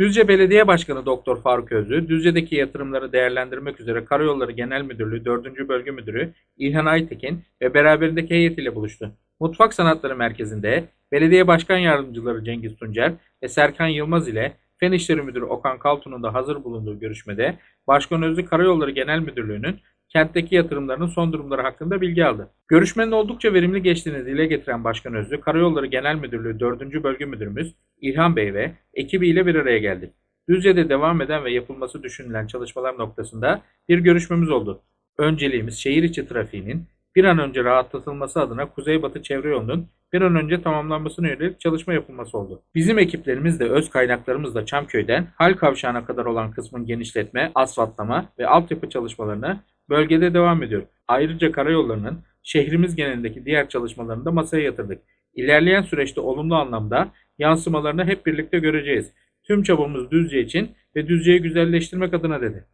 Düzce Belediye Başkanı Doktor Faruk Özlü, Düzce'deki yatırımları değerlendirmek üzere Karayolları Genel Müdürlüğü 4. Bölge Müdürü İlhan Aytekin ve beraberindeki heyetiyle buluştu. Mutfak Sanatları Merkezi'nde Belediye Başkan Yardımcıları Cengiz Tuncer ve Serkan Yılmaz ile Fen İşleri Müdürü Okan Kaltun'un da hazır bulunduğu görüşmede Başkan Özlü Karayolları Genel Müdürlüğü'nün kentteki yatırımlarının son durumları hakkında bilgi aldı. Görüşmenin oldukça verimli geçtiğini dile getiren Başkan Özlü, Karayolları Genel Müdürlüğü 4. Bölge Müdürümüz İlhan Bey ve ekibiyle bir araya geldi. Düzce'de devam eden ve yapılması düşünülen çalışmalar noktasında bir görüşmemiz oldu. Önceliğimiz şehir içi trafiğinin bir an önce rahatlatılması adına Kuzeybatı Çevre Yolu'nun bir an önce tamamlanmasına yönelik çalışma yapılması oldu. Bizim ekiplerimiz de öz kaynaklarımızla Çamköy'den Hal Kavşağı'na kadar olan kısmın genişletme, asfaltlama ve altyapı çalışmalarını bölgede devam ediyor. Ayrıca karayollarının şehrimiz genelindeki diğer çalışmalarını da masaya yatırdık. İlerleyen süreçte olumlu anlamda yansımalarını hep birlikte göreceğiz. Tüm çabamız Düzce için ve Düzce'yi güzelleştirmek adına dedi.